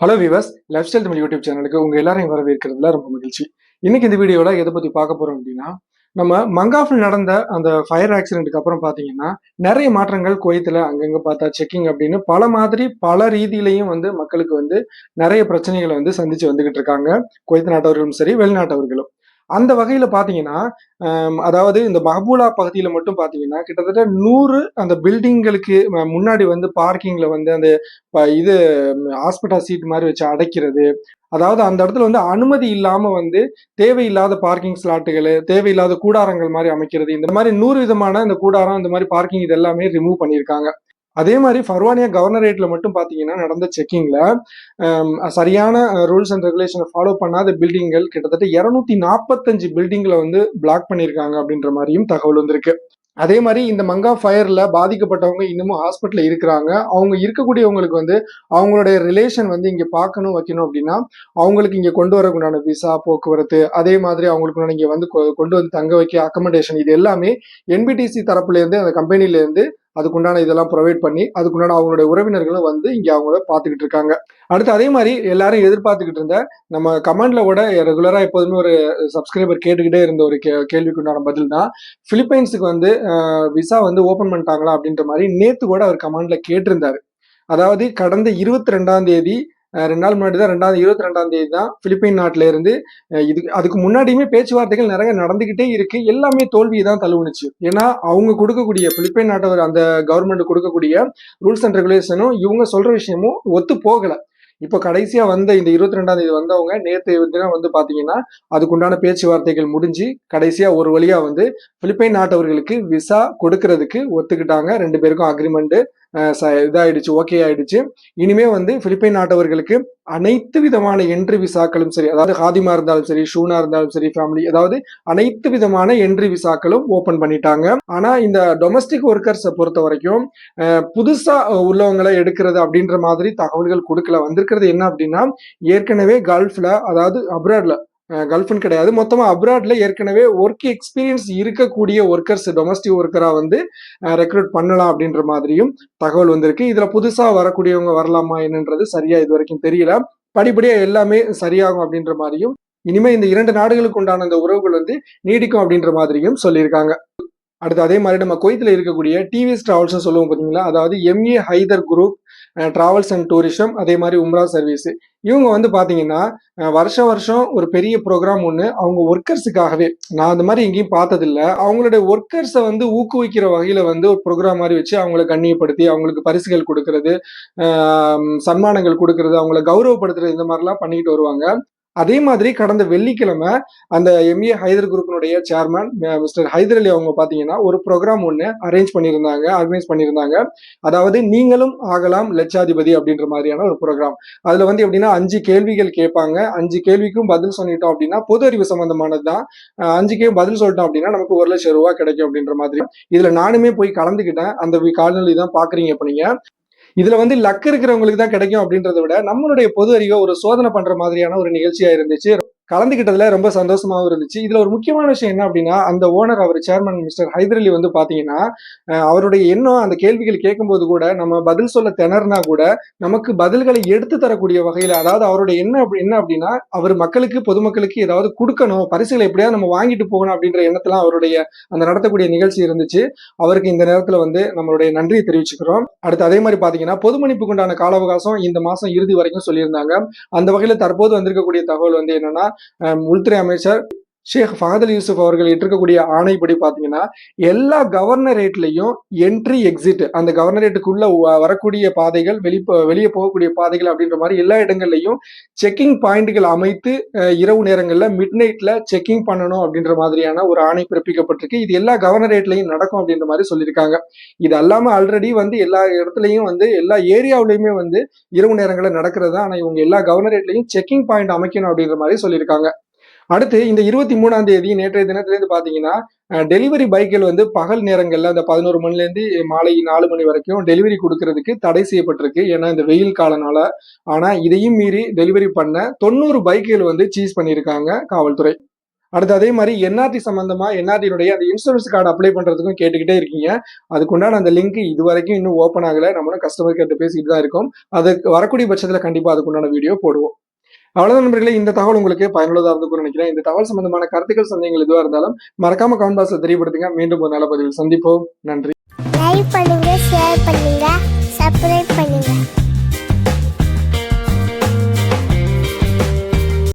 Hello விவஸ் lifestyle Tamil YouTube சேனலுக்கு உங்க எல்லாரையும் வரவேற்கிறதுல ரொம்ப மகிழ்ச்சி. இன்னைக்கு இந்த வீடியோல எதை பத்தி பார்க்க போறோம் அப்படின்னா நம்ம மங்காஃபில் நடந்த அந்த ஃபயர் ஆக்சிடென்ட்டுக்கு அப்புறம் பார்த்தீங்கன்னா நிறைய மாற்றங்கள் குவைத்தில் அங்கங்கே பார்த்தா செக்கிங் அப்படின்னு பல மாதிரி பல ரீதியிலையும் வந்து மக்களுக்கு வந்து நிறைய பிரச்சனைகளை வந்து சந்திச்சு வந்துகிட்டு இருக்காங்க. குவைத் நாட்டவர்களும் சரி வெளிநாட்டவர்களும். அந்த வகையில பாத்தீங்கன்னா அதாவது இந்த மஹபூலா பகுதியில மட்டும் பாத்தீங்கன்னா கிட்டத்தட்ட நூறு அந்த பில்டிங்களுக்கு முன்னாடி வந்து பார்க்கிங்ல வந்து அந்த ப- இது ஹாஸ்பிட்டல் சீட் மாதிரி வச்சு அடைக்கிறது. அதாவது அந்த இடத்துல வந்து அனுமதி இல்லாம வந்து தேவையில்லாத பார்க்கிங் ஸ்லாட்டுகள் தேவையில்லாத கூடாரங்கள் மாதிரி அமைக்கிறது. இந்த மாதிரி நூறு விதமான இந்த கூடாரம் இந்த மாதிரி பார்க்கிங் இது எல்லாமே ரிமூவ் பண்ணியிருக்காங்க. அதே மாதிரி ஃபர்வானியா கவர்னரேட்ல மட்டும் பாத்தீங்கன்னா நடந்த செக்கிங்ல சரியான ரூல்ஸ் அண்ட் ரெகுலேஷனை ஃபாலோ பண்ணாத பில்டிங்கள் கிட்டத்தட்ட இருநூத்தி நாற்பத்தஞ்சு பில்டிங்களை வந்து பிளாக் பண்ணியிருக்காங்க அப்படின்ற மாதிரியும் தகவல் வந்திருக்கு. அதே மாதிரி இந்த மங்கா ஃபயர்ல பாதிக்கப்பட்டவங்க இன்னமும் ஹாஸ்பிட்டலில் இருக்கிறாங்க. அவங்க இருக்கக்கூடியவங்களுக்கு வந்து அவங்களுடைய ரிலேஷன் வந்து இங்க பார்க்கணும் வைக்கணும் அப்படின்னா அவங்களுக்கு இங்க கொண்டு வரக்குண்டான விசா போக்குவரத்து அதே மாதிரி அவங்களுக்கு இங்க வந்து கொ- கொண்டு வந்து தங்க வைக்க அக்கமடேஷன் இது எல்லாமே என்பிடிசி தரப்புல இருந்து அந்த கம்பெனில இருந்து அதுக்குண்டான இதெல்லாம் ப்ரொவைட் பண்ணி அதுக்குண்டான அவங்களுடைய உறவினர்களும் வந்து இங்கே அவங்கள பார்த்துக்கிட்டு இருக்காங்க. அடுத்து அதே மாதிரி எல்லாரும் எதிர்பார்த்துக்கிட்டு இருந்த நம்ம கமெண்ட்ல கூட ரெகுலரா எப்போதுமே ஒரு சப்ஸ்கிரைபர் கேட்டுக்கிட்டே இருந்த ஒரு கே கேள்விக்குண்டான பதில் தான். பிலிப்பைன்ஸுக்கு வந்து விசா வந்து ஓப்பன் பண்ணிட்டாங்களா அப்படின்ற மாதிரி நேத்து கூட அவர் கமெண்ட்ல கேட்டிருந்தாரு. அதாவது கடந்த இருபத்தி ரெண்டாம் தேதி ரெண்டு நாள் முன்னாடி தான் ரெண்டாவது இருபத்தி ரெண்டாம் தேதி தான் பிலிப்பைன் நாட்டில இருந்து இது அதுக்கு முன்னாடியுமே பேச்சுவார்த்தைகள் நிறைய நடந்துகிட்டே இருக்கு. எல்லாமே தோல்வியை தான் தழுவுனுச்சு. ஏன்னா அவங்க கொடுக்கக்கூடிய பிலிப்பைன் நாட்டவர் அந்த கவர்மெண்ட் கொடுக்கக்கூடிய ரூல்ஸ் அண்ட் ரெகுலேஷனும் இவங்க சொல்ற விஷயமும் ஒத்து போகல. இப்போ கடைசியா வந்த இந்த இருபத்தி ரெண்டாம் தேதி வந்தவங்க நேற்று தினம் வந்து பாத்தீங்கன்னா அதுக்குண்டான பேச்சுவார்த்தைகள் முடிஞ்சு கடைசியா ஒரு வழியா வந்து பிலிப்பைன் நாட்டவர்களுக்கு விசா கொடுக்கறதுக்கு ஒத்துக்கிட்டாங்க. ரெண்டு பேருக்கும் அக்ரிமெண்ட் இதாயிடுச்சு ஓகே ஆயிடுச்சு. இனிமே வந்து பிலிப்பைன் நாட்டவர்களுக்கு அனைத்து விதமான என்ட்ரி விசாக்களும் சரி அதாவது ஹாதிமா இருந்தாலும் சரி ஷூனா இருந்தாலும் சரி ஃபேமிலி அதாவது அனைத்து விதமான என்ட்ரி விசாக்களும் ஓபன் பண்ணிட்டாங்க. ஆனா இந்த டொமஸ்டிக் ஒர்க்கர்ஸை பொறுத்த வரைக்கும் புதுசா உள்ளவங்களை எடுக்கிறது அப்படின்ற மாதிரி தகவல்கள் கொடுக்கல. வந்திருக்கிறது என்ன அப்படின்னா ஏற்கனவே கல்ஃப்ல அதாவது அப்ராட்ல கல்ஃபுன்னு கிடையாது. மொத்தமாக அப்ராட்ல ஏற்கனவே ஒர்க் எக்ஸ்பீரியன்ஸ் இருக்கக்கூடிய ஒர்க்கர்ஸ் டொமஸ்டிக் ஒர்க்கரா வந்து ரெக்ரூட் பண்ணலாம் அப்படின்ற மாதிரியும் தகவல் வந்திருக்கு. இதுல புதுசா வரக்கூடியவங்க வரலாமா என்னன்றது சரியா இது வரைக்கும் தெரியல. படிப்படியா எல்லாமே சரியாகும் அப்படின்ற மாதிரியும் இனிமே இந்த இரண்டு நாடுகளுக்கு உண்டான அந்த உறவுகள் வந்து நீடிக்கும் அப்படின்ற மாதிரியும் சொல்லியிருக்காங்க. அடுத்து அதே மாதிரி நம்ம குவைத்தில் இருக்கக்கூடிய டிவிஎஸ் டிராவல்ஸ் சொல்லுவோம் பார்த்தீங்களா அதாவது M A Haider group travels and tourism அதே மாதிரி உம்ரா சர்வீஸ் இவங்க வந்து பார்த்தீங்கன்னா வருஷ வருஷம் ஒரு பெரிய ப்ரோக்ராம் ஒன்று அவங்க ஒர்க்கர்ஸுக்காகவே நான் அந்த மாதிரி எங்கேயும் பார்த்ததில்ல. அவங்களுடைய ஒர்க்கர்ஸை வந்து ஊக்குவிக்கிற வகையில் வந்து ஒரு ப்ரோக்ராம் மாதிரி வச்சு அவங்கள கண்ணியப்படுத்தி அவங்களுக்கு பரிசுகள் கொடுக்கறது சன்மானங்கள் கொடுக்கறது அவங்கள கௌரவப்படுத்துறது இந்த மாதிரிலாம் பண்ணிக்கிட்டு வருவாங்க. அதே மாதிரி கடந்த வெள்ளிக்கிழமை அந்த எம்ஏ ஹைதர் குரூப்பினுடைய சேர்மேன் மிஸ்டர் ஹைதர் அலி அவங்க பார்த்தீங்கன்னா ஒரு ப்ரோக்ராம் ஒன்று அரேஞ்ச் பண்ணியிருந்தாங்க ஆர்கனைஸ் பண்ணியிருந்தாங்க. அதாவது நீங்களும் ஆகலாம் லட்சாதிபதி அப்படின்ற மாதிரியான ஒரு ப்ரோக்ராம் அதில் வந்து எப்படின்னா அஞ்சு கேள்விகள் கேட்பாங்க. அஞ்சு கேள்விக்கும் பதில் சொல்லிட்டோம் அப்படின்னா பொது அறிவு சம்பந்தமானது தான் அஞ்சுக்கே பதில் சொல்லிட்டோம் அப்படின்னா நமக்கு ஒரு லட்சம் ரூபா கிடைக்கும் அப்படின்ற மாதிரி. இதில் நானுமே போய் கலந்துக்கிட்டேன். அந்த காலநிலை தான் பார்க்குறீங்க இப்போ நீங்கள் இதுல வந்து லக் இருக்கிறவங்களுக்கு தான் கிடைக்கும் அப்படின்றத விட நம்மளுடைய பொது அறிவை ஒரு சோதனை பண்ற மாதிரியான ஒரு நிகழ்ச்சியா இருந்துச்சு. கலந்துக்கிட்டதுல ரொம்ப சந்தோஷமாகவும் இருந்துச்சு. இதுல ஒரு முக்கியமான விஷயம் என்ன அப்படின்னா அந்த ஓனர் அவர் சேர்மன் மிஸ்டர் ஹைதர் அலி வந்து பாத்தீங்கன்னா அவருடைய எண்ணம் அந்த கேள்விகள் கேட்கும்போது கூட நம்ம பதில் சொல்ல திணறினா கூட நமக்கு பதில்களை எடுத்து தரக்கூடிய வகையில அதாவது அவருடைய எண்ணம் என்ன அப்படின்னா அவர் மக்களுக்கு பொதுமக்களுக்கு ஏதாவது கொடுக்கணும் பரிசுகளை எப்படியாவது நம்ம வாங்கிட்டு போகணும் அப்படின்ற எண்ணத்துல அவருடைய அந்த நடத்தக்கூடிய நிகழ்ச்சி இருந்துச்சு. அவருக்கு இந்த நேரத்துல வந்து நம்மளுடைய நன்றியை தெரிவிச்சுக்கிறோம். அடுத்து அதே மாதிரி பாத்தீங்கன்னா பொது மன்னிப்புக்கு கால அவகாசம் இந்த மாசம் இறுதி வரைக்கும் சொல்லியிருந்தாங்க. அந்த வகையில தற்போது வந்திருக்கக்கூடிய தகவல் வந்து என்னன்னா உள்துறை அமைச்சர் ஷேக் ஃபஹத் அலி யூசுப் அவர்கள் இட்டிருக்கக்கூடிய ஆணைப்படி பார்த்தீங்கன்னா எல்லா கவர்னரேட்லையும் என்ட்ரி எக்ஸிட் அந்த கவர்னரேட்டுக்குள்ள வரக்கூடிய பாதைகள் வெளி வெளியே போகக்கூடிய பாதைகள் அப்படின்ற மாதிரி எல்லா இடங்கள்லையும் செக்கிங் பாயிண்ட்கள் அமைத்து இரவு நேரங்களில் மிட் நைட்ல செக்கிங் பண்ணணும் அப்படின்ற மாதிரியான ஒரு ஆணை பிறப்பிக்கப்பட்டிருக்கு. இது எல்லா கவர்னரேட்லையும் நடக்கும் அப்படின்ற மாதிரி சொல்லியிருக்காங்க. இது அல்லாமல் ஆல்ரெடி வந்து எல்லா இடத்துலையும் வந்து எல்லா ஏரியாவிலையுமே வந்து இரவு நேரங்களில் நடக்கிறது தான் ஆனால் இவங்க எல்லா கவர்னரேட்லையும் செக்கிங் பாயிண்ட் அமைக்கணும் அப்படின்ற மாதிரி சொல்லியிருக்காங்க. அடுத்து இந்த இருபத்தி மூணாம் தேதி நேற்றைய தினத்திலேருந்து பார்த்தீங்கன்னா டெலிவரி பைக்கில் வந்து பகல் நேரங்களில் அந்த பதினோரு மணிலேருந்து மாலை நாலு மணி வரைக்கும் டெலிவரி கொடுக்கறதுக்கு தடை செய்யப்பட்டிருக்கு. ஏன்னா இந்த வெயில் காலனால. ஆனால் இதையும் மீறி டெலிவரி பண்ண தொண்ணூறு பைக்குகள் வந்து சீஸ் பண்ணியிருக்காங்க காவல்துறை. அடுத்து அதே மாதிரி என்ஆர்டி சம்பந்தமா என்ஆர்டியுடைய அந்த இன்சூரன்ஸ் கார்டு அப்ளை பண்றதுக்கும் கேட்டுக்கிட்டே இருக்கீங்க. அதுக்குண்டான அந்த லிங்க் இது வரைக்கும் இன்னும் ஓப்பன் ஆகல. நம்மளும் கஸ்டமர் கேட்டு பேசிக்கிட்டு தான் இருக்கோம். அதுக்கு வரக்கூடிய பட்சத்தில் கண்டிப்பா அதுக்குண்டான வீடியோ போடுவோம். அவ்வளவுதான் நண்பர்களே இந்த தகவல் உங்களுக்கு பயனுள்ளதாக இருந்துக்கும் நினைக்கிறேன். இந்த தகவல் சம்பந்தமான கருத்துக்கள் சந்தேகங்கள் எதுவாக இருந்தாலும் மறக்காம கமெண்ட் பாக்ஸ்ல தெரியப்படுத்துங்க. மீண்டும் ஒரு நல்ல பதிவில் சந்திப்போம். நன்றி. லைக் பண்ணுங்க ஷேர் பண்ணுங்க சப்ஸ்கிரைப் பண்ணுங்க.